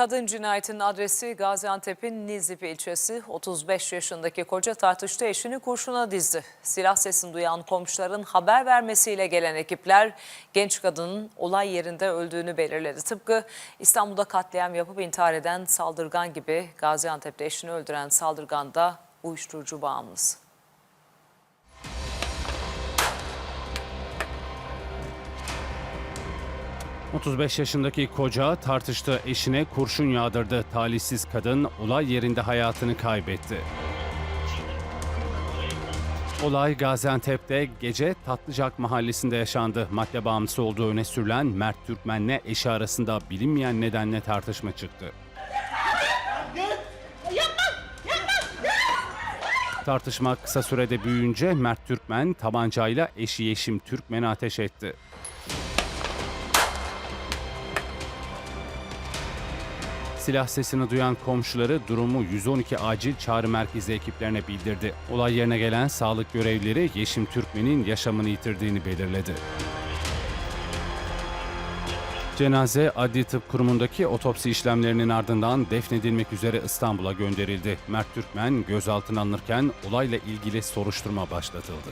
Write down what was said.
kadın cinayetinin adresi Gaziantep'in Nizip ilçesi. 35 yaşındaki koca tartıştı eşini kurşuna dizdi. Silah sesini duyan komşuların haber vermesiyle gelen ekipler genç kadının olay yerinde öldüğünü belirledi. Tıpkı İstanbul'da katliam yapıp intihar eden saldırgan gibi Gaziantep'te eşini öldüren saldırgan da uyuşturucu bağımlısı. ...35 yaşındaki koca tartıştığı eşine kurşun yağdırdı. Talihsiz kadın olay yerinde hayatını kaybetti. Olay Gaziantep'te gece Tatlıcak mahallesinde yaşandı. Madde bağımlısı olduğu öne sürülen Mert Türkmen'le eşi arasında bilinmeyen nedenle tartışma çıktı. Tartışma kısa sürede büyüyünce Mert Türkmen tabancayla eşi Yeşim Türkmen'e ateş etti. Silah sesini duyan komşuları durumu 112 acil çağrı merkezi ekiplerine bildirdi. Olay yerine gelen sağlık görevlileri Yeşim Türkmen'in yaşamını yitirdiğini belirledi. Cenaze Adli Tıp Kurumu'ndaki otopsi işlemlerinin ardından defnedilmek üzere İstanbul'a gönderildi. Mert Türkmen gözaltına alınırken olayla ilgili soruşturma başlatıldı.